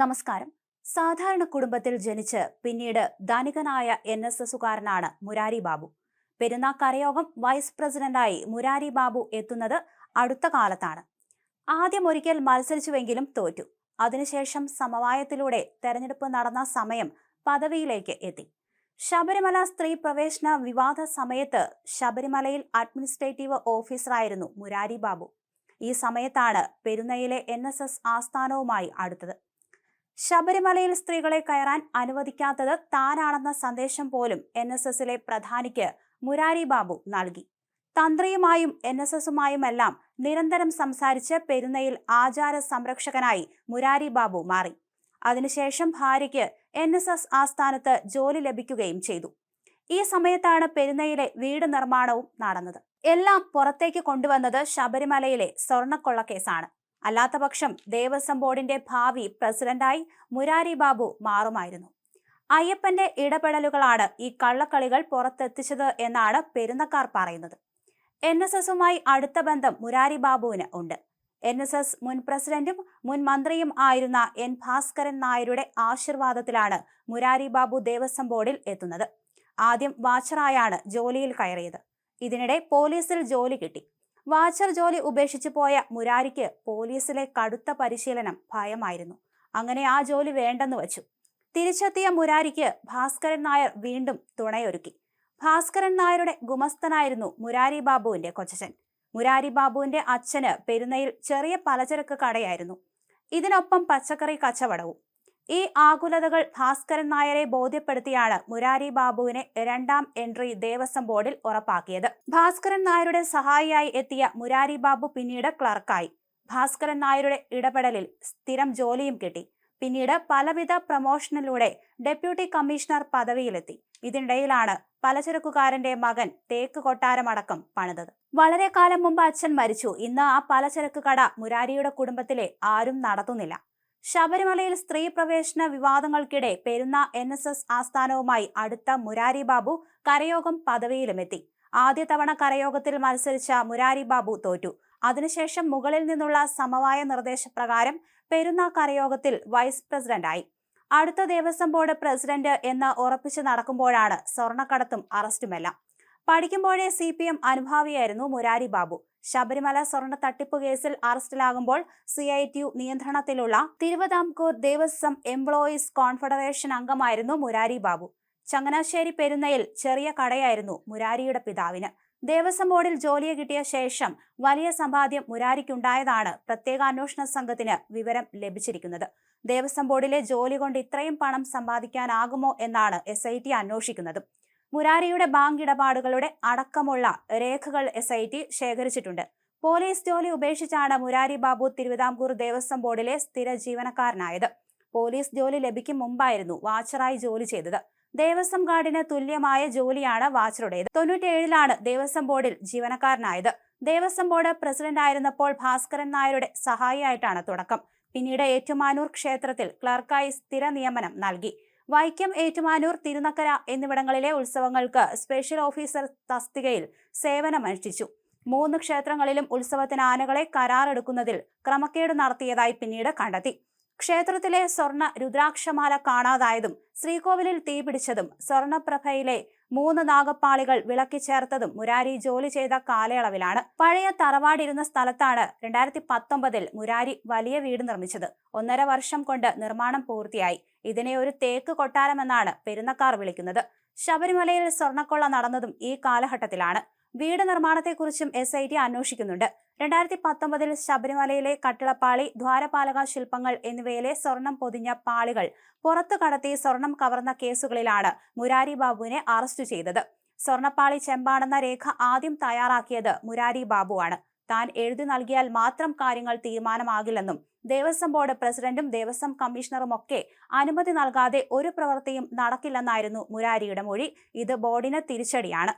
നമസ്കാരം. സാധാരണ കുടുംബത്തിൽ ജനിച്ച് പിന്നീട് ധനികനായ എൻ എസ് എസുകാരനാണ് മുരാരി ബാബു. പെരുന്നാ കരയോഗം വൈസ് പ്രസിഡന്റായി മുരാരി ബാബു എത്തുന്നത് അടുത്ത കാലത്താണ്. ആദ്യം ഒരിക്കൽ മത്സരിച്ചുവെങ്കിലും തോറ്റു. അതിനുശേഷം സമവായത്തിലൂടെ തെരഞ്ഞെടുപ്പ് നടന്ന സമയം പദവിയിലേക്ക് എത്തി. ശബരിമല സ്ത്രീ പ്രവേശന വിവാദ സമയത്ത് ശബരിമലയിൽ അഡ്മിനിസ്ട്രേറ്റീവ് ഓഫീസറായിരുന്നു മുരാരി ബാബു. ഈ സമയത്താണ് പെരുന്നയിലെ എൻ എസ് എസ് ആസ്ഥാനവുമായി അടുത്തത്. ശബരിമലയിൽ സ്ത്രീകളെ കയറാൻ അനുവദിക്കാത്തത് താനാണെന്ന സന്ദേശം പോലും എൻ എസ് എസിലെ പ്രധാനിക്ക് മുരാരി ബാബു നൽകി. തന്ത്രിയുമായും എൻ എസ് എസുമായുമെല്ലാം നിരന്തരം സംസാരിച്ച് പെരുന്നയിൽ ആചാര സംരക്ഷകനായി മുരാരി ബാബു മാറി. അതിനുശേഷം ഭാര്യയ്ക്ക് എൻ എസ് എസ് ആസ്ഥാനത്ത് ജോലി ലഭിക്കുകയും ചെയ്തു. ഈ സമയത്താണ് പെരുന്നയിലെ വീട് നിർമ്മാണവും നടന്നത്. എല്ലാം പുറത്തേക്ക് കൊണ്ടുവന്നത് ശബരിമലയിലെ സ്വർണക്കൊള്ള കേസാണ്. അല്ലാത്തപക്ഷം ദേവസ്വം ബോർഡിന്റെ ഭാവി പ്രസിഡന്റായി മുരാരി ബാബു മാറുമായിരുന്നു. അയ്യപ്പന്റെ ഇടപെടലുകളാണ് ഈ കള്ളക്കളികൾ പുറത്തെത്തിച്ചത് എന്നാണ് പെരുന്നക്കാർ പറയുന്നത്. എൻ എസ് എസുമായി അടുത്ത ബന്ധം മുരാരി ബാബുവിന് ഉണ്ട്. എൻ എസ് എസ് മുൻ പ്രസിഡന്റും മുൻ മന്ത്രിയും ആയിരുന്ന എൻ ഭാസ്കരൻ നായരുടെ ആശീർവാദത്തിലാണ് മുരാരി ബാബു ദേവസ്വം ബോർഡിൽ എത്തുന്നത്. ആദ്യം വാച്ചറായാണ് ജോലിയിൽ കയറിയത്. ഇതിനിടെ പോലീസിൽ ജോലി കിട്ടി. വാച്ചർ ജോലി ഉപേക്ഷിച്ചു പോയ മുരാരിക്ക് പോലീസിലെ കടുത്ത പരിശീലനം ഭയമായിരുന്നു. അങ്ങനെ ആ ജോലി വേണ്ടെന്ന് വച്ചു. തിരിച്ചെത്തിയ മുരാരിക്ക് ഭാസ്കരൻ നായർ വീണ്ടും തുണയൊരുക്കി. ഭാസ്കരൻ നായരുടെ ഗുമസ്തനായിരുന്നു മുരാരി ബാബുവിന്റെ കൊച്ചൻ മുരാരി ബാബുവിന്റെ അച്ഛന് പെരുന്നയിൽ ചെറിയ പലചരക്ക് കടയായിരുന്നു. ഇതിനൊപ്പം പച്ചക്കറി കച്ചവടവും. ഈ ആകുലതകൾ ഭാസ്കരൻ നായരെ ബോധ്യപ്പെടുത്തിയാണ് മുരാരി ബാബുവിനെ രണ്ടാം എൻട്രി ദേവസ്വം ബോർഡിൽ ഉറപ്പാക്കിയത്. ഭാസ്കരൻ നായരുടെ സഹായിയായി എത്തിയ മുരാരി ബാബു പിന്നീട് ക്ലർക്കായി. ഭാസ്കരൻ നായരുടെ ഇടപെടലിൽ സ്ഥിരം ജോലിയും കിട്ടി. പിന്നീട് പലവിധ പ്രമോഷനിലൂടെ ഡെപ്യൂട്ടി കമ്മീഷണർ പദവിയിലെത്തി. ഇതിനിടയിലാണ് പലചരക്കുകാരന്റെ മകൻ തേക്ക് കൊട്ടാരമടക്കം പണിതത്. വളരെ കാലം മുമ്പ് അച്ഛൻ മരിച്ചു. ഇന്ന് ആ പലചരക്ക് കട മുരാരിയുടെ കുടുംബത്തിലെ ആരും നടത്തുന്നില്ല. ശബരിമലയിൽ സ്ത്രീ പ്രവേശന വിവാദങ്ങൾക്കിടെ പെരുന്ന എൻ എസ് എസ് ആസ്ഥാനവുമായി അടുത്ത മുരാരി ബാബു കരയോഗം പദവിയിലുമെത്തി. ആദ്യ തവണ കരയോഗത്തിൽ മത്സരിച്ച മുരാരി ബാബു തോറ്റു. അതിനുശേഷം മുകളിൽ നിന്നുള്ള സമവായ നിർദ്ദേശപ്രകാരം പെരുന്ന കരയോഗത്തിൽ വൈസ് പ്രസിഡന്റായി. അടുത്ത ദേവസ്വം ബോർഡ് പ്രസിഡന്റ് എന്ന് ഉറപ്പിച്ചു നടക്കുമ്പോഴാണ് സ്വർണക്കടത്തും അറസ്റ്റുമെല്ലാം. പഠിക്കുമ്പോഴേ സി പി എം അനുഭാവിയായിരുന്നു മുരാരി ബാബു. ശബരിമല സ്വർണ തട്ടിപ്പ് കേസിൽ അറസ്റ്റിലാകുമ്പോൾ സി ഐ ടി യു നിയന്ത്രണത്തിലുള്ള തിരുവിതാംകൂർ ദേവസ്വം എംപ്ലോയീസ് കോൺഫെഡറേഷൻ അംഗമായിരുന്നു മുരാരി ബാബു. ചങ്ങനാശ്ശേരി പെരുന്നയിൽ ചെറിയ കടയായിരുന്നു മുരാരിയുടെ പിതാവിന്. ദേവസ്വം ബോർഡിൽ ജോലിയെ കിട്ടിയ ശേഷം വലിയ സമ്പാദ്യം മുരാരിക്കുണ്ടായതാണ് പ്രത്യേക അന്വേഷണ സംഘത്തിന് വിവരം ലഭിച്ചിരിക്കുന്നത്. ദേവസ്വം ബോർഡിലെ ജോലി കൊണ്ട് ഇത്രയും പണം സമ്പാദിക്കാനാകുമോ എന്നാണ് എസ് ഐ ടി അന്വേഷിക്കുന്നത്. മുരാരിയുടെ ബാങ്ക് ഇടപാടുകളുടെ അടക്കമുള്ള രേഖകൾ എസ് ഐ ടി ശേഖരിച്ചിട്ടുണ്ട്. പോലീസ് ജോലി ഉപേക്ഷിച്ചാണ് മുരാരി ബാബു തിരുവിതാംകൂർ ദേവസ്വം ബോർഡിലെ സ്ഥിര ജീവനക്കാരനായത്. പോലീസ് ജോലി ലഭിക്കും മുമ്പായിരുന്നു വാച്ചറായി ജോലി ചെയ്തത്. ദേവസ്വം ഗാർഡിന് തുല്യമായ ജോലിയാണ് വാച്ചറുടേത്. തൊണ്ണൂറ്റേഴിലാണ് ദേവസ്വം ബോർഡിൽ ജീവനക്കാരനായത്. ദേവസ്വം ബോർഡ് പ്രസിഡന്റ് ആയിരുന്നപ്പോൾ ഭാസ്കരൻ നായരുടെ സഹായിയായിട്ടാണ് തുടക്കം. പിന്നീട് ഏറ്റുമാനൂർ ക്ഷേത്രത്തിൽ ക്ലർക്കായി സ്ഥിര നിയമനം നൽകി. വൈക്കം ഏറ്റുമാനൂർ തിരുനക്കര എന്നിവിടങ്ങളിലെ ഉത്സവങ്ങൾക്ക് സ്പെഷ്യൽ ഓഫീസർ തസ്തികയിൽ സേവനമനുഷ്ഠിച്ചു മൂന്ന് ക്ഷേത്രങ്ങളിലും ഉത്സവത്തിന് ആനകളെ കരാറെടുക്കുന്നതിൽ ക്രമക്കേട് നടത്തിയതായി പിന്നീട് കണ്ടെത്തി. ക്ഷേത്രത്തിലെ സ്വർണ രുദ്രാക്ഷമാല കാണാതായതും ശ്രീകോവിലിൽ തീപിടിച്ചതും സ്വർണപ്രഭയിലെ മൂന്ന് നാഗപ്പാളികൾ വിളക്കി ചേർത്തതും മുരാരി ജോലി ചെയ്ത കാലയളവിലാണ്. പഴയ തറവാടിരുന്ന സ്ഥലത്താണ് രണ്ടായിരത്തി പത്തൊമ്പതിൽ മുരാരി വലിയ വീട് നിർമ്മിച്ചത്. ഒന്നര വർഷം കൊണ്ട് നിർമ്മാണം പൂർത്തിയായി. ഇതിനെ ഒരു തേക്ക് കൊട്ടാരമെന്നാണ് പെരുന്നക്കാർ വിളിക്കുന്നത്. ശബരിമലയിൽ സ്വർണക്കൊള്ള നടന്നതും ഈ കാലഘട്ടത്തിലാണ്. വീട് നിർമ്മാണത്തെക്കുറിച്ചും എസ് ഐ ടി അന്വേഷിക്കുന്നുണ്ട്. രണ്ടായിരത്തി പത്തൊമ്പതിൽ ശബരിമലയിലെ കട്ടിളപ്പാളി ദ്വാരപാലക ശില്പങ്ങൾ എന്നിവയിലെ സ്വർണം പൊതിഞ്ഞ പാളികൾ പുറത്തു കടത്തി സ്വർണം കവർന്ന കേസുകളിലാണ് മുരാരി ബാബുവിനെ അറസ്റ്റ് ചെയ്തത്. സ്വർണപ്പാളി ചെമ്പാണെന്ന രേഖ ആദ്യം തയ്യാറാക്കിയത് മുരാരി ബാബുവാണ്. താൻ എഴുതി നൽകിയാൽ മാത്രം കാര്യങ്ങൾ തീരുമാനമാകില്ലെന്നും ദേവസ്വം ബോർഡ് പ്രസിഡന്റും ദേവസ്വം കമ്മീഷണറും ഒക്കെ അനുമതി നൽകാതെ ഒരു പ്രവൃത്തിയും നടക്കില്ലെന്നായിരുന്നു മുരാരിയുടെ മൊഴി. ഇത് ബോർഡിന് തിരിച്ചടിയാണ്.